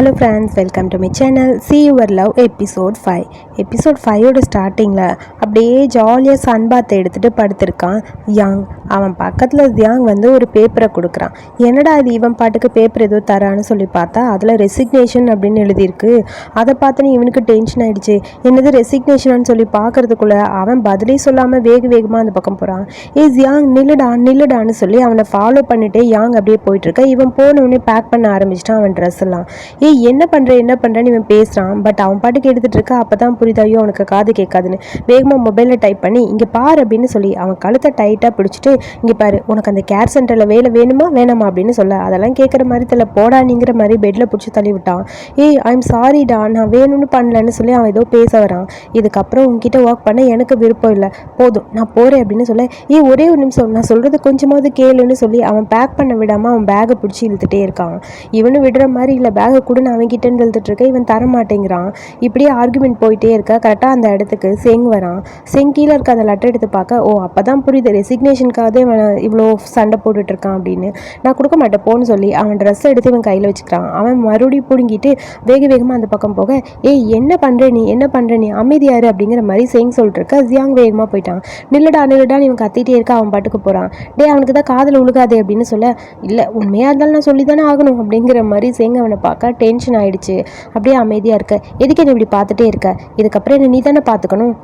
Hello friends welcome to my channel see your love episode five episode ஃபைவோட ஸ்டார்டிங்கில் அப்படியே ஜாலியாக சன்பாத்தை எடுத்துகிட்டு படுத்திருக்கான் யாங் அவன் பக்கத்தில் யாங் வந்து ஒரு பேப்பரை கொடுக்குறான். என்னடா அது இவன் பாட்டுக்கு பேப்பர் ஏதோ தரான்னு சொல்லி பார்த்தா அதில் ரெசிக்னேஷன் அப்படின்னு எழுதியிருக்கு. அதை பார்த்தோன்னே இவனுக்கு டென்ஷன் ஆகிடுச்சு என்னது ரெசிக்னேஷன் சொல்லி பார்க்கறதுக்குள்ள அவன் பதிலே சொல்லாமல் வேக வேகமாக அந்த பக்கம் போகிறான் ஏ யாங் நில்லுடா நில்லுடான்னு சொல்லி அவனை ஃபாலோ பண்ணிட்டே யாங் அப்படியே போயிட்டுருக்க. இவன் போனவொடனே பேக் பண்ண ஆரம்பிச்சிட்டான் அவன் ட்ரெஸ் எல்லாம். ஏ என்ன பண்ணுற என்ன பண்ணுறேன்னு இவன் பேசுகிறான் பட் அவன் பாட்டுக்கு எடுத்துகிட்டு இருக்க அப்போ தான் புரியுது ஐயோ அவனுக்கு காது கேட்காதுன்னு. வேகமாக மொபைலில் டைப் பண்ணி இங்கே பார் அப்படின்னு சொல்லி அவன் கழுத்தை டைட்டாக பிடிச்சிட்டு இங்கே பாரு உனக்கு அந்த கேர் சென்டரில் வேலை வேணுமா வேணாமா? அப்படின்னு சொல்ல அதெல்லாம் கேட்குற மாதிரி தெரியல. போடானிங்கிற மாதிரி பெட்டில் பிடிச்சி தள்ளி விட்டான். ஏய் ஐம் சாரிடா நான் வேணும்னு பண்ணலன்னு சொல்லி அவன் ஏதோ பேச வரான். இதுக்கப்புறம் உங்ககிட்ட ஒர்க் பண்ண எனக்கு விருப்பம் இல்லை. போதும் நான் போகிறேன் அப்படின்னு சொல்ல ஏய் ஒரே ஒரு நிமிஷம் நான் சொல்கிறது கொஞ்சமாவது கேளுன்னு சொல்லி அவன் பேக் பண்ண விடாமல் அவன் பேகை பிடிச்சி இழுத்துட்டே இருக்கான். இவனும் விடுற மாதிரி இல்லை பேகை கூட நான் அவன் கிட்டேன்னு இழுத்துட்டு இருக்கேன் இவன் தர மாட்டேங்கிறான் இப்படியே ஆர்குமெண்ட் போயிட்டே இருக்க. கரெக்டாக அந்த இடத்துக்கு செங் வரான் செங் கீழே இருக்க அந்த லெட்டர் எடுத்து பார்க்க ஓ அப்போ தான் புரியுது. ரெசிக்னேஷனுக்காகவே இவன் இவ்வளோ சண்டை போட்டுட்டு இருக்கான் அப்படின்னு. நான் கொடுக்க மாட்டேன் போன்னு சொல்லி அவன் ட்ரெஸ் எடுத்து இவன் கையில் வச்சுக்கிறான். அவன் மறுபடியும் பிடுங்கிட்டு வேக வேகமாக அந்த பக்கம் போக ஏய் என்ன பண்ணுற நீ? என்ன பண்ணுற நீ? அமைதியாரு அப்படிங்கிற மாதிரி செங் சொல்லிட்டு இருக்க ஜியாங் வேகமாக போயிட்டான். நில்லடா நில்லடான்னு இவன் கத்திட்டே இருக்க அவன் பாட்டுக்கு போகிறான் டே அவனுக்கு தான் காதில் உழுகாதே அப்படின்னு சொல்ல இல்லை உண்மையாக இருந்தாலும் நான் சொல்லி தானே ஆகணும் அப்படிங்கிற மாதிரி சேங்க அவனை பார்க்க டென்ஷன் ஆயிடுச்சு. அப்படியே அமைதியாக இருக்க. எதுக்கு என்ன இப்படி பார்த்துட்டே இருக்க? இதுக்கப்புறம் என்ன நீ தானே பார்த்துக்கணும்.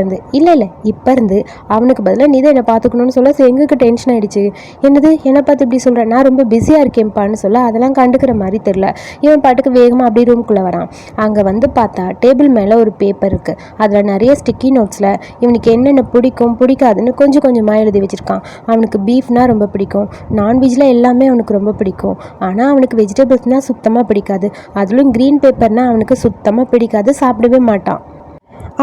இருந்து. இல்லை இல்லை இப்போ இருந்து அவனுக்கு பதிலாக நீ தான் என்னை பார்த்துக்கணும்னு சொல்ல எங்களுக்கு டென்ஷன் ஆயிடுச்சு. என்னது என்னை பார்த்து இப்படி சொல்கிறேன் நான் ரொம்ப பிஸியாக இருக்கேன்ப்பான்னு சொல்ல அதெல்லாம் கண்டுக்கிற மாதிரி தெரில இவன் பாட்டுக்கு வேகமாக அப்படியே ரூம்குள்ளே வரான். அங்கே வந்து பார்த்தா டேபிள் மேலே ஒரு பேப்பர் இருக்குது அதில் நிறைய ஸ்டிக்கி நோட்ஸில் இவனுக்கு என்னென்ன பிடிக்கும் பிடிக்காதுன்னு கொஞ்சம் கொஞ்சமாக எழுதி வச்சுருக்கான். அவனுக்கு பீஃப்னால் ரொம்ப பிடிக்கும். நான்வெஜ்ஜில் எல்லாமே அவனுக்கு ரொம்ப பிடிக்கும். ஆனால் அவனுக்கு வெஜிடபிள்ஸ்னால் சுத்தமாக பிடிக்காது. அதிலும் க்ரீன் பேப்பர்னால் அவனுக்கு சுத்தமாக பிடிக்காது சாப்பிடவே மாட்டான்.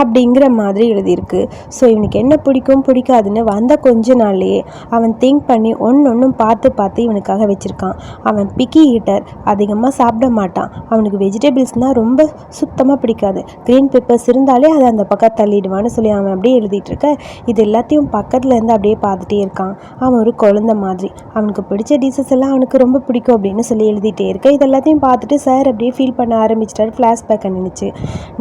அப்படிங்கிற மாதிரி எழுதியிருக்கு. ஸோ இவனுக்கு என்ன பிடிக்கும் பிடிக்காதுன்னு வந்த கொஞ்ச நாள்லேயே அவன் திங்க் பண்ணி ஒன்று ஒன்றும் பார்த்து பார்த்து இவனுக்காக வச்சுருக்கான். அவன் பிக்கி ஈட்டர் அதிகமாக சாப்பிட மாட்டான். அவனுக்கு வெஜிடபிள்ஸ்னால் ரொம்ப சுத்தமாக பிடிக்காது. க்ரீன் பேப்பர்ஸ் இருந்தாலே அதை அந்த பக்கம் தள்ளிடுவான்னு சொல்லி அவன் அப்படியே எழுதிட்டு இருக்க இது எல்லாத்தையும் பக்கத்தில் இருந்து அப்படியே பார்த்துட்டே இருக்கான். அவன் ஒரு குழந்த மாதிரி. அவனுக்கு பிடிச்ச டிஷஸ் எல்லாம் அவனுக்கு ரொம்ப பிடிக்கும் அப்படின்னு சொல்லி எழுதிட்டே இருக்க. இது எல்லாத்தையும் பார்த்துட்டு சார் அப்படியே ஃபீல் பண்ண ஆரம்பிச்சிட்டாரு. ஃப்ளாஷ்பேக்கை நினச்சி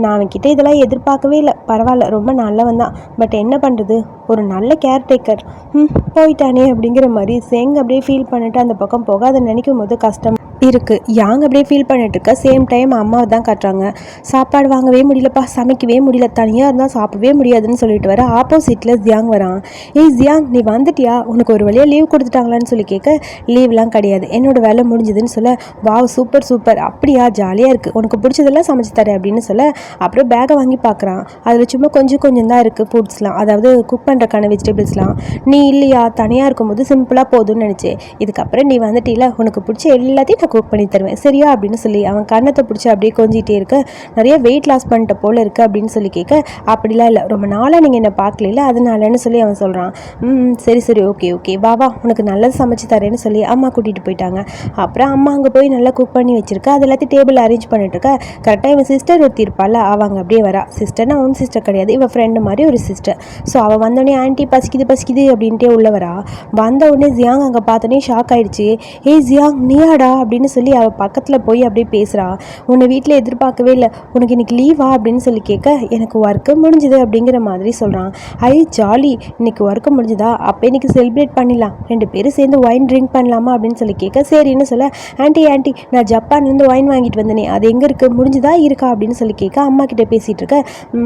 நான் அவன்கிட்ட இதெல்லாம் எதிர்பார்க்கவே இல்லை பரவாயில்ல ரொம்ப நல்லவன் தான். பட் என்ன பண்ணுறது ஒரு நல்ல கேர்டேக்கர் ம் போயிட்டானே அப்படிங்கிற மாதிரி செங் அப்படியே ஃபீல் பண்ணிட்டு அந்த பக்கம் போக அதை நினைக்கும் போது கஷ்டம். இருக்குது யாங் அப்படியே ஃபீல் பண்ணிட்டுருக்க? சேம் டைம் அம்மாவை தான் காட்டுறாங்க. சாப்பாடு வாங்கவே முடியலப்பா. சமைக்கவே முடியல. தனியாக இருந்தால் சாப்பிடவே முடியாதுன்னு சொல்லிட்டு வர ஆப்போசிட்டில் ஜியாங் வரான். ஏய் ஜியாங் நீ வந்துட்டியா? உனக்கு ஒரு வழியாக லீவ் கொடுத்துட்டாங்களான்னு சொல்லி கேட்க லீவ்லாம் கிடையாது. என்னோட வேலை முடிஞ்சதுன்னு சொல்ல வாவ் சூப்பர் சூப்பர் அப்படியா? ஜாலியாக இருக்குது உனக்கு பிடிச்சதெல்லாம் சமைச்சு தரேன் அப்படின்னு சொல்ல அப்புறம் பேக்கை வாங்கி பார்க்குறான் அதில் சும்மா கொஞ்சம் கொஞ்சம் தான் இருக்குது ஃபுட்ஸ்லாம் அதாவது குக் பண்ணுறக்கான வெஜிடபிள்ஸ்லாம் நீ இல்லையா? தனியாக இருக்கும்போது சிம்பிளாக போதும்னு நினச்சேன். இதுக்கப்புறம் நீ வந்துட்டீல உனக்கு பிடிச்ச எல்லாத்தையும் நான் குக் பண்ணி தருவேன். சரியா? அப்படின்னு சொல்லி அவன் கண்ணத்தை பிடிச்சி அப்படியே கொஞ்சிகிட்டே இருக்க. நிறைய வெயிட் லாஸ் பண்ணிட்ட போல் இருக்கு அப்படின்னு சொல்லி கேட்க அப்படிலாம் இல்லை. ரொம்ப நாளாக நீங்கள் என்னை பார்க்கல அதனாலன்னு சொல்லி அவன் சொல்கிறான் ம் சரி சரி. Okay okay. வா வா. உனக்கு நல்லது சமைச்சு தரேன்னு சொல்லி அம்மா கூட்டிகிட்டு போயிட்டாங்க. அப்புறம் அம்மா அங்கே போய் நல்லா குக் பண்ணி வச்சிருக்க. அது எல்லாத்தையும் டேபிள் அரேஞ்ச் பண்ணிட்டு இருக்க. கரெக்டாக இவன் சிஸ்டர் ஒருத்தி இருப்பாள் அவங்க அப்படியே வரா. சிஸ்டர்னா உன் சிஸ்டர் கிடையாது. இவன் ஃப்ரெண்டு மாதிரி ஒரு சிஸ்டர் ஸோ அவள் வந்தோடனே ஆன்ட்டி பசிக்குது பசிக்குது அப்படின்ட்டே உள்ள வரா. வந்த உடனே ஜியாங் அங்கே பார்த்தோன்னே ஷாக் ஆயிடுச்சு. ஏய் ஜியாங் நீயாடா? அப்படின்னு சொல்லி அவள் பக்கத்தில் போய் அப்படியே பேசுகிறா உன்னை வீட்டில் எதிர்பார்க்கவே இல்லை. உனக்கு இன்னைக்கு லீவா அப்படின்னு சொல்லி கேட்க எனக்கு ஒர்க்கு முடிஞ்சுது அப்படிங்கிற மாதிரி சொல்கிறான் ஐ ஜாலி. இன்னைக்கு ஒர்க்கு முடிஞ்சுதா? அப்போ இன்றைக்கி செலிப்ரேட் பண்ணிடலாம். ரெண்டு பேரும் சேர்ந்து ஒயின் ட்ரிங்க் பண்ணலாமா? அப்படின்னு சொல்லி கேட்க சரின்னு சொல்ல ஆண்டி ஆண்டி நான் ஜப்பான்லேருந்து ஒயின் வாங்கிட்டு வந்தேனே. அது எங்கே இருக்குது முடிஞ்சுதா? இருக்கா? அப்படின்னு சொல்லி கேட்க அம்மா கிட்ட பேசிகிட்டு இருக்க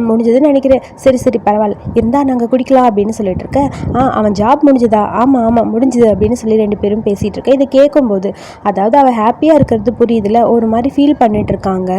முடிஞ்சதுன்னு நினைக்கிறேன். சரி சரி பரவாயில்ல. இருந்தால் நாங்கள் குடிக்கலாம் அப்படின்னு சொல்லிட்டு இருக்க ஆ அவன் ஜாப் முடிஞ்சுதா? ஆமாம் ஆமாம் முடிஞ்சுது அப்படின்னு சொல்லி ரெண்டு பேரும் பேசிகிட்டு இருக்க. இதை கேட்கும்போது அதாவது அவள் ஹாப்பியாக இருக்கிறது புரியுதுல? ஒரு மாதிரி ஃபீல் பண்ணிட்டு இருக்காங்க.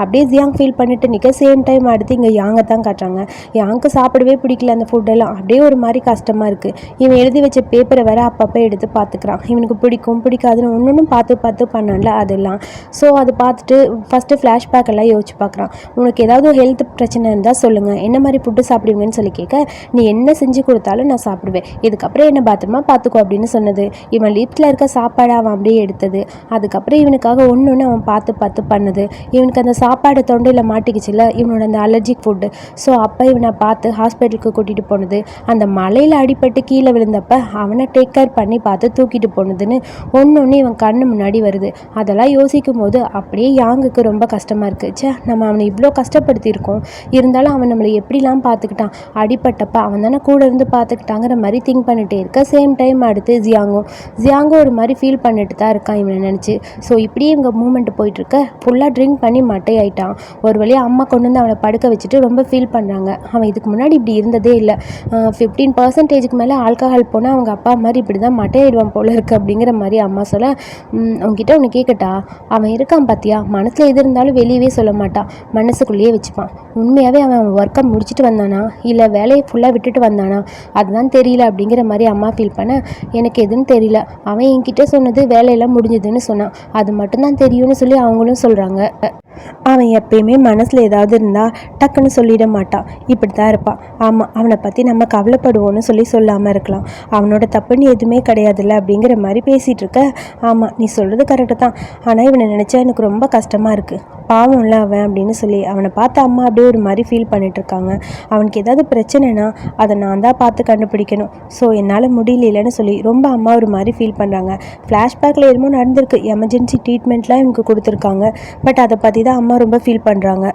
அப்படியே ஜியாங் ஃபீல் பண்ணிட்டு நிற்க சேம் டைம் அடுத்து இங்கே யாங்கை தான் காட்டுறாங்க. யாங்க்கு சாப்பிடவே பிடிக்கல அந்த ஃபுட்டெல்லாம் அப்படியே ஒரு மாதிரி கஷ்டமாக இருக்குது இவன் எழுதி வச்ச பேப்பரை வேற அப்பப்போ எடுத்து பார்த்துக்கிறான். இவனுக்கு பிடிக்கும் பிடிக்காதுன்னு ஒன்று பார்த்து பார்த்து பண்ணல அதெல்லாம். ஸோ அதை பார்த்துட்டு ஃபஸ்ட்டு ஃப்ளாஷ்பேக் எல்லாம் யோசிச்சு பார்க்குறான். உனக்கு ஏதாவது ஹெல்த் பிரச்சனை இருந்தால் சொல்லுங்கள் என்ன மாதிரி ஃபுட்டு சாப்பிடுவீங்கன்னு சொல்லி கேட்க நீ என்ன செஞ்சு கொடுத்தாலும் நான் சாப்பிடுவேன். இதுக்கப்புறம் என்ன பத்திரமா பார்த்துக்கோ அப்படின்னு சொன்னது. இவன் லிஃப்ட்டில் இருக்க சாப்பாடு அவன் அப்படியே எடுத்தது. அது அதுக்கப்புறம் இவனுக்காக ஒன்று ஒன்று அவன் பார்த்து பார்த்து பண்ணுது. இவனுக்கு அந்த சாப்பாடு தொண்டையில் மாட்டிக்கிச்சுல இவனோட அந்த அலர்ஜிக் ஃபுட்டு ஸோ அப்போ இவனை பார்த்து ஹாஸ்பிட்டலுக்கு கூட்டிகிட்டு போனது. அந்த மலையில் அடிபட்டு கீழே விழுந்தப்ப அவனை டேக் கேர் பண்ணி பார்த்து தூக்கிட்டு போனதுன்னு ஒன்று ஒன்று இவன் கண்ணு முன்னாடி வருது. அதெல்லாம் யோசிக்கும் போது அப்படியே யாங்குக்கு ரொம்ப கஷ்டமாக இருக்குது ச்சே நம்ம அவனை இவ்வளோ கஷ்டப்படுத்தியிருக்கோம். இருந்தாலும் அவன் நம்மளை எப்படிலாம் பார்த்துக்கிட்டான்? அடிப்பட்டப்ப அவன் தானே கூட இருந்து பார்த்துக்கிட்டாங்கிற மாதிரி திங்க் பண்ணிட்டே இருக்க. சேம் டைம் அடுத்து ஜியாங்கும் ஜியாங்கும் ஒரு மாதிரி ஃபீல் பண்ணிட்டு தான் இருக்கான் இவனை நினச்சி. ஸோ இப்படியே இவங்க மூமெண்ட் போயிட்டுருக்க. ஃபுல்லாக ட்ரிங்க் பண்ணி மட்டையாயிட்டான். ஒரு வழியாக அம்மா கொண்டு வந்து அவனை படுக்க வச்சுட்டு ரொம்ப ஃபீல் பண்ணுறாங்க அவன் இதுக்கு முன்னாடி இப்படி இருந்ததே இல்லை. ஃபிஃப்டீன் பர்சன்டேஜுக்கு மேலே ஆல்கஹால் போனால் அவங்க அப்பா மாதிரி இப்படி தான் மட்டையாயிடுவான் போல இருக்குது அப்படிங்கிற மாதிரி அம்மா சொல்ல அவங்ககிட்ட உன்கிட்ட ஒன்று கேட்கட்டா அவன் இருக்கான் பார்த்தியா மனசில் எது இருந்தாலும் வெளியவே சொல்ல மாட்டான். மனசுக்குள்ளேயே வச்சுப்பான். உண்மையாகவே அவன் அவன் ஒர்க்கை முடிச்சுட்டு வந்தானா? இல்லை வேலையை ஃபுல்லாக விட்டுட்டு வந்தானா? அதுதான் தெரியல அப்படிங்கிற மாதிரி அம்மா ஃபீல் பண்ண எனக்கு எதுன்னு தெரியல. அவன் என்கிட்ட சொன்னது வேலையெல்லாம் முடிஞ்சதுன்னு சொன்னான். அது மட்டும்தான் தெரியும்னு சொல்லி அவங்களும் சொல்கிறாங்க அவன் எப்பயுமே மனசில் ஏதாவது இருந்தால் டக்குன்னு சொல்லிட மாட்டான். இப்படி தான் இருப்பான். ஆமாம் அவனை பற்றி நம்ம கவலைப்படுவோன்னு சொல்லி சொல்லாமல் இருக்கலாம். அவனோட தப்புன்னு எதுவுமே கிடையாதுல்ல அப்படிங்கிற மாதிரி பேசிகிட்டு இருக்க. ஆமாம் நீ சொல்கிறது கரெக்டு தான். ஆனால் இவனை நினச்சா எனக்கு ரொம்ப கஷ்டமாக இருக்குது பாவம்ல அவன் அப்படின்னு சொல்லி அவனை பார்த்து அம்மா அப்படியே ஒரு மாதிரி ஃபீல் பண்ணிட்டு இருக்காங்க. அவனுக்கு ஏதாவது பிரச்சனைனா அதை நான் தான் பார்த்து கண்டுபிடிக்கணும். ஸோ என்னால் முடியலன்னு சொல்லி ரொம்ப அம்மா ஒரு மாதிரி ஃபீல் பண்ணுறாங்க ஃப்ளாஷ்பேக்கில் எதுவும் நடந்திருக்கு. எமர்ஜென்சி ட்ரீட்மெண்ட்லாம் இவங்க கொடுத்துருக்காங்க. பட் அதை பற்றி தான் அம்மா ரொம்ப ஃபீல் பண்ணுறாங்க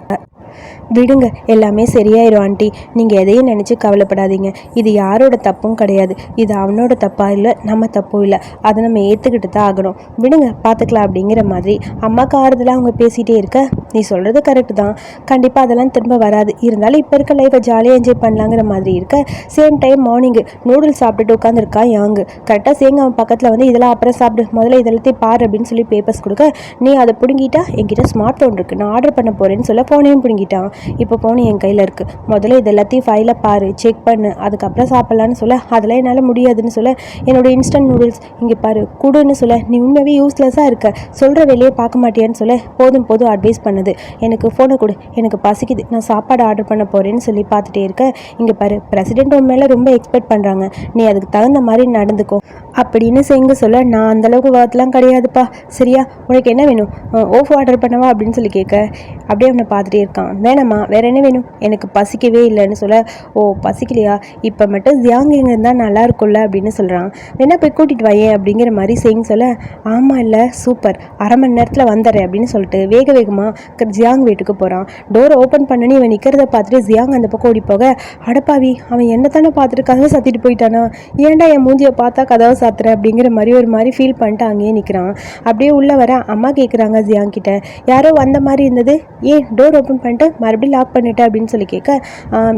விடுங்க எல்லாமே சரியாயிரும் ஆண்டி. நீங்கள் எதையும் நினச்சி கவலைப்படாதீங்க. இது யாரோட தப்பும் கிடையாது. இது அவனோட தப்பாக இல்லை நம்ம தப்பும் இல்லை. அதை நம்ம ஏற்றுக்கிட்டு தான் ஆகணும். விடுங்க பார்த்துக்கலாம் அப்படிங்கிற மாதிரி அம்மாவுக்கு ஆறுதலாக அவங்க பேசிகிட்டே இருக்க? நீ சொல்கிறது கரெக்டு தான். கண்டிப்பாக அதெல்லாம் திரும்ப வராது. இருந்தாலும் இப்போ இருக்க லைஃப்பை ஜாலியாக என்ஜாய் பண்ணலாங்கிற மாதிரி இருக்க சேம் டைம் மார்னிங்கு நூடுல்ஸ் சாப்பிட்டுட்டு உட்காந்துருக்கா யாங்கு கரெக்டாக சேங்க அவன் பக்கத்தில் வந்து இதெல்லாம் அப்புறம் சாப்பிடு முதல்ல இதெல்லாத்தையும் பாரு அப்படின்னு சொல்லி பேப்பர்ஸ் கொடுக்க நீ அதை பிடுங்கிட்டா என்கிட்ட ஸ்மார்ட் ஃபோன் இருக்குது நான் ஆர்டர் பண்ண போகிறேன்னு சொல்ல ஃபோனையும் பிடுங்கிட்டான். இப்போ ஃபோன் என் கையில் இருக்குது முதல்ல இது எல்லாத்தையும் ஃபைலை பாரு செக் பண்ணு அதுக்கப்புறம் சாப்பிட்லான்னு சொல்ல அதெல்லாம் என்னால் முடியாதுன்னு சொல்ல என்னோடய இன்ஸ்டன்ட் நூடுல்ஸ் இங்கே பாரு கொடுன்னு சொல்ல நீ உண்மையாகவே யூஸ்லெஸ்ஸாக இருக்க. சொல்கிற வேலையை பார்க்க மாட்டியான்னு சொல்ல போதும் போதும் அட்வைஸ் பண்ணுது. எனக்கு ஃபோனை கொடு. எனக்கு பசிக்குது. நான் சாப்பாடு ஆர்டர் பண்ண போகிறேன்னு சொல்லி பார்த்துட்டே இருக்க. இங்கே பாரு பிரசிடெண்ட் உன் மேலே ரொம்ப எக்ஸ்பெக்ட் பண்ணுறாங்க நீ அதுக்கு தகுந்த மாதிரி நடந்துக்கோ. அப்படின்னு செங்க சொல்ல நான் அந்தளவுக்கு வார்த்தைலாம் கிடையாதுப்பா. சரியா? உனக்கு என்ன வேணும்? ஓஃப் ஆர்டர் பண்ணவா? அப்படின்னு சொல்லி கேட்க அப்படியே அவனை பார்த்துட்டே இருக்கான். வேணாம்மா வேற என்ன வேணும்? எனக்கு பசிக்கவே இல்லைன்னு சொல்ல ஓ பசிக்கலையா? இப்போ மட்டும் ஜியாங் எங்கே இருந்தால் நல்லா இருக்கும்ல? அப்படின்னு சொல்கிறான் வேணா போய் கூட்டிகிட்டு வாயே அப்படிங்கிற மாதிரி செய்யுங்க சொல்ல ஆமாம் இல்லை சூப்பர். அரை மணி நேரத்தில் வந்துடுறேன். அப்படின்னு சொல்லிட்டு வேக வேகமாக ஜியாங் வீட்டுக்கு போகிறான் டோரை ஓப்பன் பண்ணி இவன் நிற்கிறத பார்த்துட்டு ஜியாங் அந்த பக்கம் ஓடி போக அடப்பாவி அவன் என்ன தானே பார்த்துட்டு கதவை சாத்திட்டு போயிட்டானா? ஏன்டா என் மூஞ்சியை பார்த்தா கதவை சாத்துற? அப்படிங்கிற மாதிரி ஒரு மாதிரி ஃபீல் பண்ணிட்டு அங்கேயே நிற்கிறான் அப்படியே உள்ளே வர அம்மா கேட்குறாங்க ஜியாங் கிட்ட. யாரோ வந்த மாதிரி இருந்தது? ஏன் டோர் ஓப்பன் பண்ணிட்டு மறுபடியும் லாக் பண்ணிட்டேன் அப்படின்னு சொல்லி கேட்க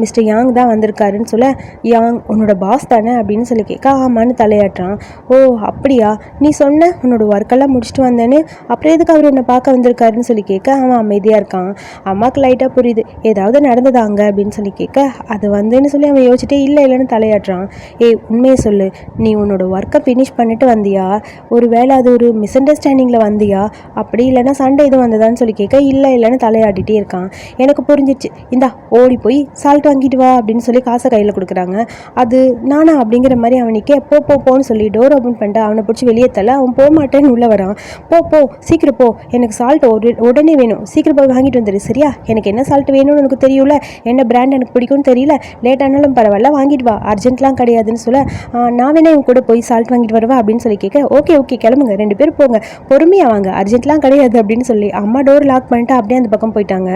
மிஸ்டர் யாங் தான் வந்திருக்காருன்னு சொல்ல யாங் உன்னோட பாஸ் தானே? அப்படின்னு சொல்லி கேட்க ஆமான்னு தலையாட்டுறான். ஓ அப்படியா? நீ சொன்ன உன்னோட ஒர்க்கெல்லாம் முடிச்சுட்டு வந்தேன்னு அப்புறம் எதுக்கு அவர் உன்னை பார்க்க வந்திருக்காருன்னு சொல்லி கேட்க அவன் அமைதியாக இருக்கான். அம்மாவுக்கு லைட்டாக புரியுது. ஏதாவது நடந்ததாங்க அப்படின்னு சொல்லி கேட்க அது வந்துன்னு சொல்லி அவன் யோசிச்சுட்டே இல்லை இல்லைன்னு தலையாட்டுறான். ஏய் உண்மையை சொல்லு. நீ உன்னோட ஒர்க்கை ஃபினிஷ் பண்ணிட்டு வந்தியா? ஒரு வேளை அது ஒரு மிஸ் அண்டர்ஸ்டாண்டிங்கில் வந்தியா? அப்படி இல்லைன்னா சண்டை எதுவும் வந்ததான்னு சொல்லி கேட்க இல்லை இல்லைன்னு தலையாட்டிகிட்டே இருக்கான். எனக்கு புரிஞ்சிச்சு இந்தா ஓடி போய் சால்ட் வாங்கிட்டு வா அப்படின்னு சொல்லி காசை கையில் கொடுக்குறாங்க. அது நானா அப்படிங்கிற மாதிரி அவனுக்கே போ போ போன்னு சொல்லி டோர் ஓப்பன் பண்ணிட்டு அவனை பிடிச்சி வெளியே தள்ள. அவன் போக மாட்டேன்னு உள்ளே வரான். போ போ சீக்கிரம் போ. எனக்கு சால்ட் ஒரு உடனே வேணும். சீக்கிரம் போய் வாங்கிட்டு வந்துடு சரியா? எனக்கு என்ன சால்ட் வேணும்னு எனக்கு தெரியல என்ன பிராண்ட் எனக்கு பிடிக்கும்னு தெரியல? லேட் ஆனாலும் பரவாயில்ல வாங்கிட்டு வா. அர்ஜென்ட்லாம் கிடையாதுன்னு சொல்ல நான் வேணா இவன் கூட போய் சால்ட் வாங்கிட்டு வரவா? அப்படின்னு சொல்லி கேட்க ஓகே ஓகே கிளம்புங்க. ரெண்டு பேரும் போங்க. பொறுமையாக வாங்க. அர்ஜென்ட்லாம் கிடையாது அப்படின்னு சொல்லி அம்மா டோர் லாக் பண்ணிட்டு அப்படியே அந்த பக்கம் போயிட்டாங்க.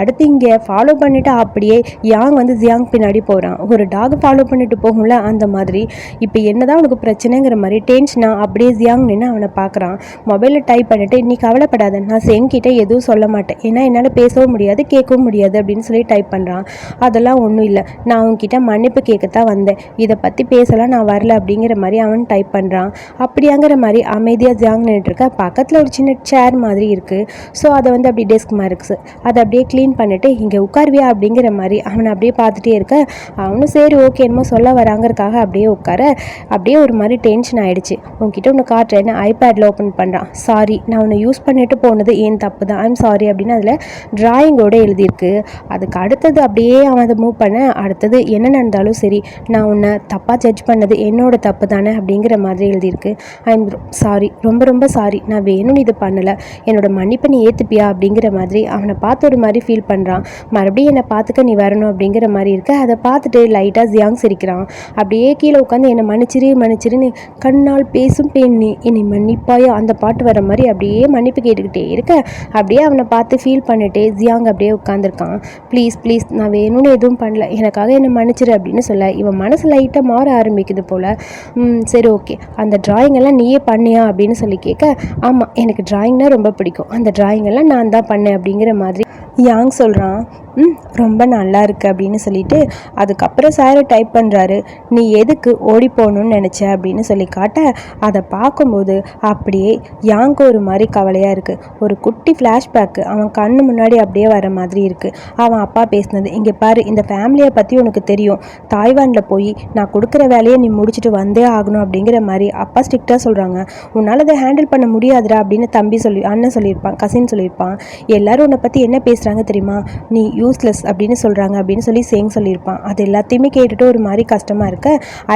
அடுத்து இங்கே ஃபாலோ பண்ணிவிட்டு அப்படியே யாங் வந்து ஜியாங் பின்னாடி போகிறான் ஒரு டாக் ஃபாலோ பண்ணிட்டு போகும்ல அந்த மாதிரி. இப்போ என்னதான் உனக்கு பிரச்சனைங்கிற மாதிரி டென்ஷனாக அப்படியே ஜியாங் நின்று அவனை பார்க்குறான். மொபைலில் டைப் பண்ணிட்டு நீ கவலைப்படாத. நான் செங்கிட்ட எதுவும் சொல்ல மாட்டேன். ஏன்னா என்னால் பேசவும் முடியாது கேட்கவும் முடியாது அப்படின்னு சொல்லி டைப் பண்ணுறான் அதெல்லாம் ஒன்றும் இல்லை. நான் அவன்கிட்ட மன்னிப்பு கேட்கத்தான் வந்தேன். இதை பற்றி பேசலாம் நான் வரல அப்படிங்கிற மாதிரி அவன் டைப் பண்ணுறான் அப்படியாங்கிற மாதிரி அமைதியாக ஜாங் நின்றுருக்க பக்கத்தில் ஒரு சின்ன சேர் மாதிரி இருக்குது ஸோ அதை வந்து அப்படியே டெஸ்க் மாதிரி இருக்குது அதை அப்படியே க்ளீன் பண்ணிவிட்டு இங்கே உட்காருவியா? அப்படிங்கிற மாதிரி அவனை அப்படியே பார்த்துட்டே இருக்க. அவனும் சரி ஓகே என்னமோ சொல்ல வராங்கிறக்காக அப்படியே உட்கார. அப்படியே ஒரு மாதிரி டென்ஷன் ஆகிடுச்சு உன்கிட்ட ஒன்று காட்டுறேன்னு ஐபேடில் ஓப்பன் பண்ணுறான் சாரி நான் உன்னை யூஸ் பண்ணிட்டு போனது ஏன் தப்பு தான்? ஐம் சாரி மாதிரி அப்படின்னு அதில் டிராயிங்கோடு எழுதியிருக்கு. அதுக்கு அடுத்தது அப்படியே அவன் அதை மூவ் பண்ண அடுத்தது என்ன நடந்தாலும் சரி நான் உன்னை தப்பாக ஜட்ஜ் பண்ணது என்னோட தப்பு தானே அப்படிங்கிற மாதிரி எழுதியிருக்கு. ஐ எம் சாரி ரொம்ப ரொம்ப சாரி நான் வேணும்னு இது பண்ணலை. என்னோட மன்னிப்பை நீ ஏற்றுப்பியா அப்படிங்கிற மாதிரி அவனை பார்த்து ஒரு மாதிரி ஃபீல் பண்ணுறான் மறுபடியும் என்னை பார்த்துக்க நீ வரணும் அப்படிங்கிற மாதிரி இருக்க அதை பார்த்துட்டு லைட்டாக ஜியாங் சிரிக்கிறான். அப்படியே கீழே உட்காந்து என்னை மன்னிச்சிரு மன்னிச்சிருன்னு கண்ணால் பேசும் பெண் நீ. என்னை மன்னிப்பாயோ? அந்த பாட்டு வர மாதிரி அப்படியே மன்னிப்பு கேட்டுக்கிட்டே இருக்க. அப்படியே அவனை பார்த்து ஃபீல் பண்ணிட்டே ஜியாங் அப்படியே உட்காந்துருக்கான் ப்ளீஸ் ப்ளீஸ் நான் வேணும்னு எதுவும் பண்ணல. எனக்காக என்னை மன்னிச்சிரு அப்படின்னு சொல்ல இவன் மனசு லைட்டாக மாற ஆரம்பிக்குது போல். "ம், சரி ஓகே அந்த ட்ராயிங்கெல்லாம் எல்லாம் நீயே பண்ணியா? அப்படின்னு சொல்லி கேட்க ஆமாம் எனக்கு ட்ராயிங்னால் ரொம்ப பிடிக்கும். அந்த ட்ராயிங்கெல்லாம் எல்லாம் நான் தான் பண்ணேன் அப்படிங்கிற மாதிரி யாங் சொல்கிறான் ம் ரொம்ப நல்லா இருக்குது அப்படின்னு சொல்லிட்டு அதுக்கப்புறம் சாரை டைப் பண்ணுறாரு நீ எதுக்கு ஓடி போகணும்னு நினச்ச அப்படின்னு சொல்லி காட்ட அதை பார்க்கும்போது அப்படியே யாங்க்கு ஒரு மாதிரி கவலையாக இருக்குது ஒரு குட்டி ஃப்ளாஷ்பேக்கு அவன் கண்ணு முன்னாடி அப்படியே வர மாதிரி இருக்குது அவன் அப்பா பேசினது இங்கே பாரு இந்த ஃபேமிலியை பற்றி உனக்கு தெரியும். தாய்வானில் போய் நான் கொடுக்குற வேலையை நீ முடிச்சுட்டு வந்தே ஆகணும் அப்படிங்கிற மாதிரி அப்பா ஸ்ட்ரிக்டாக சொல்கிறாங்க உன்னால் அதை ஹேண்டில் பண்ண முடியாதுடா அப்படின்னு தம்பி சொல்லி அண்ணன் சொல்லியிருப்பான் கசின் சொல்லியிருப்பான். எல்லாரும் உன்னை பற்றி என்ன பேசுகிறாங்க தெரியுமா? நீ யூஸ்லெஸ் அப்படின்னு சொல்கிறாங்க அப்படின்னு சொல்லி சேங் சொல்லியிருப்பான். அது எல்லாத்தையுமே கேட்டுட்டு ஒரு மாதிரி கஷ்டமாக இருக்க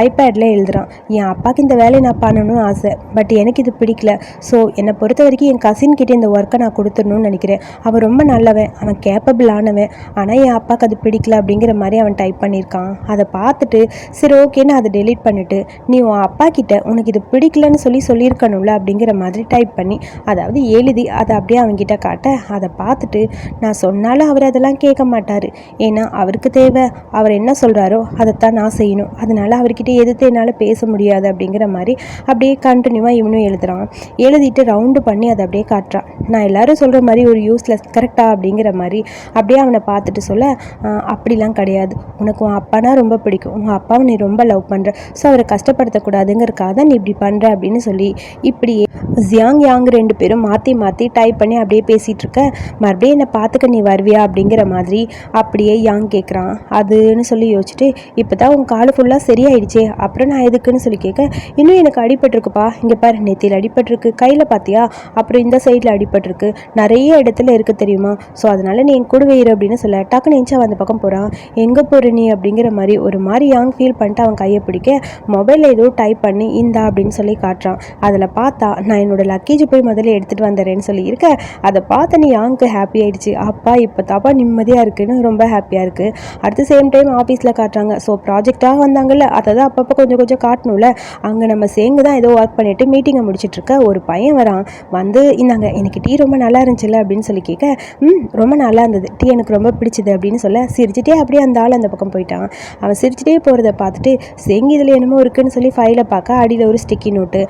ஐபேடில் எழுதுகிறான் என் அப்பாவுக்கு இந்த வேலையை நான் பண்ணணும்னு ஆசை பட் எனக்கு இது பிடிக்கல. ஸோ என்னை பொறுத்த வரைக்கும் என் கசின் கிட்டே இந்த ஒர்க்கை நான் கொடுத்துடணும்னு நினைக்கிறேன். அவன் ரொம்ப நல்லவன் அவன் கேப்பபிள் ஆனவன். ஆனால் என் அப்பாவுக்கு அது பிடிக்கல அப்படிங்கிற மாதிரி அவன் டைப் பண்ணியிருக்கான். அதை பார்த்துட்டு சரி ஓகேன்னு அதை டெலீட் பண்ணிவிட்டு நீ உன் அப்பா கிட்ட உனக்கு இது பிடிக்கலன்னு சொல்லி சொல்லியிருக்கணும்ல அப்படிங்கிற மாதிரி டைப் பண்ணி அதாவது எழுதி அதை அப்படியே அவன்கிட்ட காட்ட அதை பார்த்துட்டு நான் சொன்னாலும் அவர் அதெல்லாம் கேட்க மாட்டார். ஏன்னா அவருக்கு தேவை. அவர் என்ன சொல்கிறாரோ அதைத்தான் நான் செய்யணும். அதனால அவர்கிட்ட எதிர்த்து என்னால் பேச முடியாது அப்படிங்கிற மாதிரி அப்படியே கண்டினியூவாக இவனும் எழுதுறான். எழுதிட்டு ரவுண்டு பண்ணி அதை அப்படியே காட்டுறான். நான் எல்லாரும் சொல்கிற மாதிரி ஒரு யூஸ்லெஸ் கரெக்டாக அப்படிங்கிற மாதிரி அப்படியே அவனை பார்த்துட்டு சொல்ல அப்படிலாம் கிடையாது. உனக்கு உன் அப்பானா ரொம்ப பிடிக்கும். உன் அப்பாவை நீ ரொம்ப லவ் பண்ணுற ஸோ அவரை கஷ்டப்படுத்தக்கூடாதுங்கிறக்காக தான் நீ இப்படி பண்ணுற அப்படின்னு சொல்லி இப்படியே ஜியாங் யாங் ரெண்டு பேரும் மாற்றி மாற்றி டைப் பண்ணி அப்படியே பேசிகிட்டு இருக்க மறுபடியும் என்னை பார்த்துக்க நீ வருவியா? அப்படிங்கிற மாதிரி அப்படியே யாங் கேட்குறான் அதுன்னு சொல்லி யோசிச்சுட்டு இப்போ தான் உன் கால் ஃபுல்லாக சரியாயிடுச்சே அப்புறம் நான் எதுக்குன்னு சொல்லி கேட்க இன்னும் எனக்கு அடிபட்டிருக்குப்பா. இங்கே பாரு நெத்தியில் அடிபட்டிருக்கு. கையில் பார்த்தியா அப்புறம் இந்த சைடில் அடிபட்டிருக்கு. நிறைய இடத்துல இருக்குது தெரியுமா? ஸோ அதனால் நீ என் கூட அப்படின்னு சொல்ல டக்குன்னு எஞ்சா அந்த பக்கம் போகிறான் எங்கே போகிற நீ? அப்படிங்கிற மாதிரி ஒரு மாதிரி யாங் ஃபீல் பண்ணிட்டு அவன் கையை பிடிக்க மொபைலில் ஏதோ டைப் பண்ணி இந்தா அப்படின்னு சொல்லி காட்டுறான். அதில் பார்த்தா நான் என்னோட லக்கேஜ் போய் முதல்ல எடுத்துகிட்டு வந்துடுறேன்னு சொல்லி இருக்க அதை பார்த்த நீ யாங்க்கு ஹாப்பி ஆயிடுச்சு. அப்பா இப்போ தாப்பா நிம்மதியாக இருக்குன்னு ரொம்ப ஹாப்பியாக இருக்குது அடுத்த சேம் டைம் ஆஃபீஸில் காட்டுறாங்க. ஸோ ப்ராஜெக்டாக வந்தாங்கல்ல அதை தான் அப்பப்போ கொஞ்சம் கொஞ்சம் காட்டணும்ல. அங்கே நம்ம சேர்ந்து தான் ஏதோ ஒர்க் பண்ணிவிட்டு மீட்டிங்கை முடிச்சிட்டுருக்க ஒரு பையன் வரான். வந்து இந்தாங்க எனக்கு டீ ரொம்ப நல்லா இருந்துச்சுல்ல அப்படின்னு சொல்லி கேட்க ம் ரொம்ப நல்லா இருந்தது. டீ எனக்கு ரொம்ப பிடிச்சது அப்படின்னு சொல்ல சிரிச்சிட்டே அப்படியே அந்த ஆள் அந்த பக்கம் போயிட்டான். அவன் சிரிச்சிட்டே போகிறத பார்த்துட்டு செங்கி இதில் என்னமோ இருக்குன்னு சொல்லி ஃபைலை பார்க்க அடியில் ஒரு ஸ்டிக்கி நோட்டு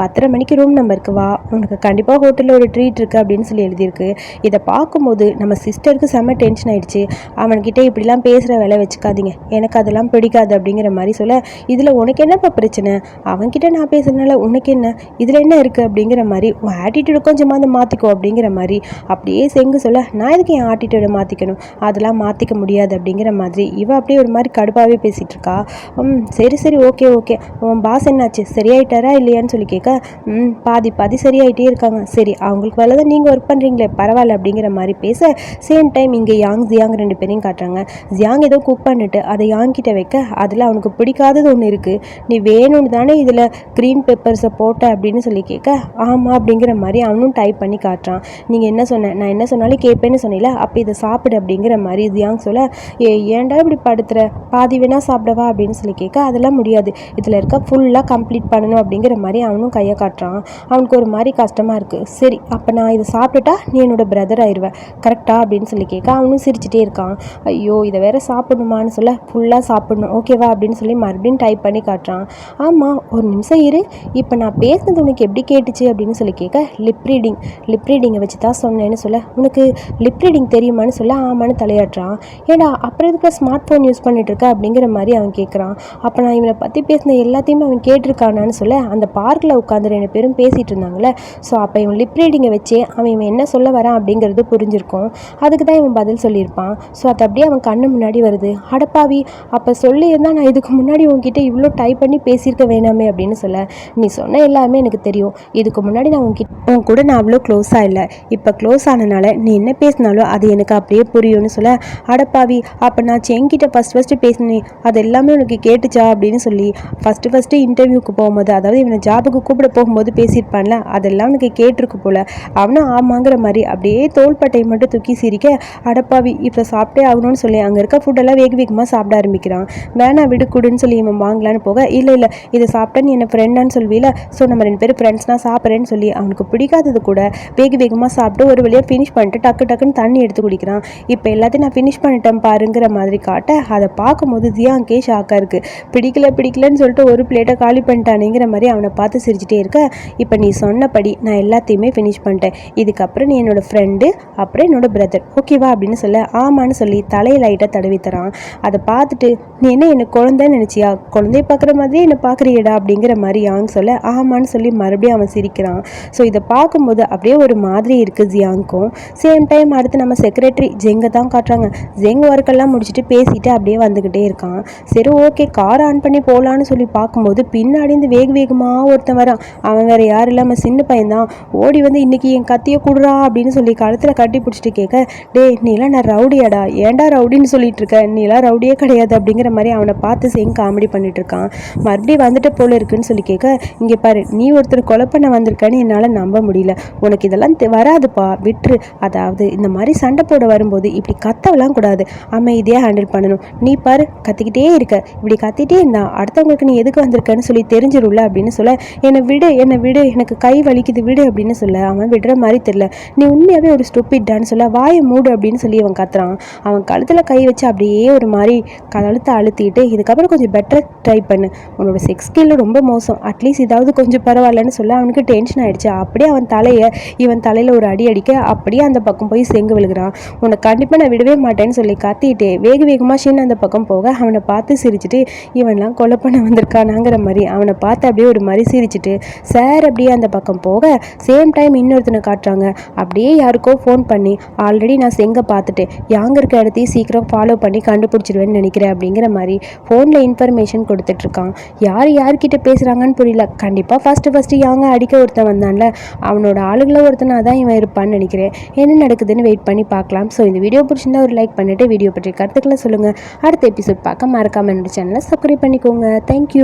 பத்தரை மணிக்கு ரூம் நம்பருக்கு வா. உனக்கு கண்டிப்பாக ஹோட்டலில் ஒரு ட்ரீட் இருக்குது அப்படின்னு சொல்லி எழுதியிருக்கு. இதை பார்க்கும்போது நம்ம சிஸ்டருக்கு செம்ம டென்ஷன் ஆயிடுச்சு. அவன்கிட்ட இப்படிலாம் பேசுகிற வேலை வச்சுக்காதீங்க. எனக்கு அதெல்லாம் பிடிக்காது அப்படிங்கிற மாதிரி சொல்ல இதில் உனக்கு என்னப்பா பிரச்சனை? அவன்கிட்ட நான் பேசுறதுனால உனக்கு என்ன? இதில் என்ன இருக்குது அப்படிங்கிற மாதிரி உன் ஆட்டிடியூடு கொஞ்சமாவது மாற்றிக்கோ அப்படிங்கிற மாதிரி அப்படியே செங்கு சொல்ல நான் எதுக்கு என் ஆட்டிடியூடை மாற்றிக்கணும் அதெல்லாம் மாற்றிக்க முடியாது அப்படிங்கிற மாதிரி இவ அப்படியே ஒரு மாதிரி கடுப்பாகவே பேசிகிட்டு இருக்கா. ம் சரி சரி ஓகே ஓகே. உன் பாஸ் என்னாச்சு? சரியாயிட்டாரா இல்லையான்னு சொல்லி கேட்க ம் பாதி பாதி சரியாயிட்டே இருக்காங்க. சரி அவங்களுக்கு வேலை தான் நீங்கள் ஒர்க் பண்ணுறீங்களே பரவாயில்ல அப்படிங்கிற மாதிரி பேச சேம் டைம் இங்கே யாங் ஜியாங் ரெண்டு பேரையும் காட்டுறாங்க. ஜியாங் ஏதோ குக் பண்ணிட்டு அதை யாங் கிட்ட வைக்க அதில் அவனுக்கு பிடிக்காதது ஒன்று இருக்குது நீ வேணும்னு தானே இதில் க்ரீன் பெப்பர்ஸை போட்ட அப்படின்னு சொல்லி கேட்க ஆமாம் அப்படிங்கிற மாதிரி அவனும் டைப் பண்ணி காட்டுறான். நீங்கள் என்ன சொன்ன நான் என்ன சொன்னாலும் கேட்பேன்னு சொன்னீல அப்போ இதை சாப்பிடு அப்படிங்கிற மாதிரி ஜியாங் சொல்ல ஏ ஏன்டா இப்படி படுத்துற? பாதி வேணா சாப்பிடவா? அப்படின்னு சொல்லி கேட்க அதெல்லாம் முடியாது. இதில் இருக்க ஃபுல்லாக கம்ப்ளீட் பண்ணணும் அப்படிங்கிற மாதிரி அவனும் கையை காட்டுறான். அவனுக்கு ஒரு மாதிரி கஷ்டமாக இருக்குது சரி அப்போ நான் இதை சாப்பிட்டுட்டா நீ என்னோட பிரதர் ஆயிடுவேன் கரெக்டாக அப்படின்னு சொல்லி கேட்க அவனும் சிரிச்சிட்டே இருக்கான். ஐயோ இதை வேற சாப்பிடணுமான்னு சொல்ல ஃபுல்லாக சாப்பிடணும். ஓகேவா அப்படின்னு சொல்லி மறுபடியும் டைப் பண்ணி காட்டுறான். ஆமாம் ஒரு நிமிஷம் இரு. இப்போ நான் பேசுனது உனக்கு எப்படி கேட்டுச்சு அப்படின்னு சொல்லி கேட்க லிப் ரீடிங் லிப் ரீடிங்கை வச்சு தான் சொன்னேன்னு சொல்ல உனக்கு லிப் ரீடிங் தெரியுமான்னு சொல்ல ஆமான்னு தலையாட்டுறான். ஏடா அப்புறம் எதுக்கு ஸ்மார்ட் ஃபோன் யூஸ் பண்ணிட்டு இருக்க? அப்படிங்கிற மாதிரி அவன் கேட்குறான். அப்போ நான் இவனை பற்றி பேசின எல்லாத்தையுமே அவன் கேட்டிருக்கானான்னு சொல்ல அந்த பார்க்கில் உட்காந்து ரெண்டு பேரும் பேசிகிட்டு இருந்தாங்களே ஸோ அப்போ இவன் லிப் ரீடிங்கை வச்சே அவன் இவன் என்ன சொல்ல வரான் அப்படிங்கிறது புரிஞ்சிருக்கும். அதுக்கு தான் இவன் பதில் சொல்லியிருப்பான். ஸோ அது அப்படியே அவன் கண்ணு முன்னாடி வருது. அடப்பாவி அப்போ சொல்லியிருந்தா நான் இதுக்கு முன்னாடி உங்ககிட்ட இவ்வளோ டைப் பண்ணி பேசியிருக்க வேணாமே அப்படின்னு சொல்ல. நீ சொன்ன எல்லாமே எனக்கு தெரியும். இதுக்கு முன்னாடி நான் உங்ககிட்ட உன் கூட நான் அவ்வளோ க்ளோஸாக இல்லை. இப்போ க்ளோஸ் ஆனனால நீ என்ன பேசினாலும் அது எனக்கு அப்படியே புரியும்னு சொல்ல. அடப்பாவி அப்போ நான் செங்கிட்ட ஃபஸ்ட் ஃபஸ்ட்டு பேசினேன் அது எல்லாமே உனக்கு கேட்டுச்சா அப்படின்னு சொல்லி. ஃபஸ்ட்டு ஃபஸ்ட்டு இன்டர்வியூக்கு போகும்போது அதாவது இவனை ஜாபுக்கு கூப்பிட போகும்போது பேசியிருப்பான்ல அதெல்லாம் உனக்கு கேட்டிருக்கு போல. அவனும் ஆமாங்கிற மாதிரி அப்படியே தோள்பட்டையை மட்டும் தூக்கி சிரிக்க அடப்பாவி இப்போ சாப்பிட்டே ஆகணும்னு சொல்லி அங்கே இருக்க ஃபுட்டெல்லாம் வேக வேகமாக சாப்பிட ஆரம்பிக்கிறான். வேணா விடு குடுன்னு சொல்லி இவன் வாங்கலான்னு போக இல்லை இல்லை இதை சாப்பிட்டேன் நீ என்ன ஃப்ரெண்டான்னு சொல்வீல ஸோ நம்ம ரெண்டு பேரும் ஃப்ரெண்ட்ஸ்னால் சாப்பிட்றேன்னு சொல்லி அவனுக்கு பிடிக்காதது கூட வேக வேகமாக சாப்பிட்டு ஒரு வழியாக ஃபினிஷ் பண்ணிட்டு டக்கு டக்குன்னு தண்ணி எடுத்து குடிக்கிறான். இப்போ எல்லாத்தையும் நான் ஃபினிஷ் பண்ணிட்டேன் பாருங்கிற மாதிரி காட்ட அதை பார்க்கும்போது ஜியாங்கே ஷாக்காக இருக்குது பிடிக்கல பிடிக்கலன்னு சொல்லிட்டு ஒரு பிளேட்டை காலி பண்ணிட்டானுங்கிற மாதிரி அவனை பார்த்து சிரிச்சிட்டே இருக்க இப்போ நீ சொன்னபடி நான் எல்லாத்தையுமே ஃபினிஷ் பண்ணிட்டேன். இதுக்கப்புறம் நீ என்னோடய ஃப்ரெண்டு அப்புறம் என்னோட பிரதர் ஓகேவா அப்படின்னு சொல்லி ஆமான்னு சொல்லி தலையை லைட்டாக தடவி தரான். அதை பார்த்துட்டு நீ என்ன என்னை குழந்தைன்னு நினச்சியா? குழந்தைய பார்க்குற மாதிரியே என்னை பார்க்குறியடா? அப்படிங்கிற மாதிரி யாங் சொல்ல ஆமான்னு சொல்லி மறுபடியும் அவன் சிரிக்கிறான். ஸோ இதை பார்க்கும்போது அப்படியே ஒரு மாதிரி இருக்குது ஜியாங்க்கும். சேம் டைம் அடுத்து நம்ம செக்ரட்டரி ஜெங்கை தான் காட்டுறாங்க. ஜெங் ஒர்க்கெல்லாம் முடிச்சுட்டு பேசிட்டு அப்படியே வந்துக்கிட்டே இருக்கான். சரி ஓகே கார் ஆன் பண்ணி போகலான்னு சொல்லி பார்க்கும்போது பின்னாடி இருந்து வேக வேகமாக ஒருத்தன் வரான். அவன் வேற யாரும் இல்லாமல் சின்ன பையன்தான். ஓடி வந்து இன்னைக்கு என் கத்தியை கொடுறா? அப்படின்னு சொல்லி கழுத்தில் கட்டி பிடிச்சிட்டு கேட்க டே நீலாம் என்ன ரவுடியாடா? ஏன்டா ரவுடின்னு சொல்லிட்டு இருக்க நீலாம் ரவுடியே கிடையாது அப்படிங்கிற மாதிரி அவனை பார்த்து சேம் காமெடி பண்ணிட்டு இருக்கான் மறுபடியும் வந்துட்டு போல இருக்குன்னு சொல்லி கேட்க இங்கே பாரு நீ ஒருத்தர் கொலை பண்ண வந்திருக்கான்னு என்னால் நம்ப முடியல. உனக்கு இதெல்லாம் தெ- வராதுப்பா விட்டுரு. அதாவது இந்த மாதிரி சண்டை போட வரும்போது இப்படி கத்தவெல்லாம் கூடாது. அமைதியாக ஹேண்டில் பண்ணணும். நீ பாரு கத்திக்கிட்டே இருக்க. இப்படி கத்திட்டே இருந்தா அடுத்தவங்களுக்கு நீ எதுக்கு வந்திருக்கன்னு சொல்லி தெரிஞ்சிரும்ல அப்படின்னு சொல்ல என்னை விடு என்னை விடு எனக்கு கை வலிக்குது விடு அப்படின்னு சொல்ல. அவன் விடுற மாதிரி தெரியல. நீ உண்மையாகவே ஒரு ஸ்டூப்பிட்டான்னு சொல்ல வாயை மூடு அப்படின்னு சொல்லி அவன் கத்துறான். அவன் கழுத்தில் கை வச்சு அப்படியே ஒரு மாதிரி கழுத்தை அழுத்திட்டு இதுக்கப்புறம் கொஞ்சம் பெட்டர் ட்ரை பண்ணு. உன்னோட செக்ஸ் ஸ்கில் ரொம்ப மோசம். அட்லீஸ்ட் இதாவது கொஞ்சம் பரவாயில்லன்னு சொல்ல அவனுக்கு டென்ஷன் ஆகிடுச்சு அப்படியே அவன் தலையை இவன் தலையில் ஒரு அடி அடிக்க அப்படியே அந்த பக்கம் போய் செங்கு விழுகிறான். உன்னை கண்டிப்பாக நான் விடவே மாட்டேன்னு சொல்லி கத்திட்டு வேக வேகமாக ஷின் அந்த பக்கம் போக அவனை பார்த்து சிரிச்சிட்டு இவன்லாம் கொலை பண்ண வந்திருக்கானாங்கிற மாதிரி. அவனை பார்த்து அப்படியே ஒரு மாதிரி சிரிச்சிட்டு சார் அப்படியே அந்த பக்கம் போக. சேம் டைம் இன்னொருத்தனை காட்டுறாங்க. அப்படியே யாருக்கோ ஃபோன் பண்ணி ஆல்ரெடி நான் செங்க பார்த்துட்டேன் யாங்க இருக்க இடத்தையும் சீக்கிரம் ஃபாலோ பண்ணி கண்டுபிடிச்சிடுவேன்னு நினைக்கிறேன் அப்படிங்கிற மாதிரி ஃபோனில் இன்ஃபர்மேஷன் கொடுத்துட்ருக்கான். யார் யார்கிட்ட பேசுகிறாங்கன்னு புரியல. கண்டிப்பாக ஃபஸ்ட்டு ஃபஸ்ட்டு யாங்க அடிக்க ஒருத்தன் வந்தான்ல அவனோட ஆளுகளை ஒருத்தனாக தான் இவன் இருப்பான்னு நினைக்கிறேன். என்ன நடக்குதுன்னு வெயிட் பண்ணி பார்க்கலாம். ஸோ இந்த வீடியோ பிடிச்சிருந்தா ஒரு லைக் பண்ணிவிட்டு வீடியோ பற்றி கருத்துக்களை சொல்லுங்கள் அடுத்த எபிசோட் பார்க்க மறக்காமல் என்னோட சேனலை சப்ஸ்கிரைப் பண்ணிக்கோங்க. தேங்க்யூ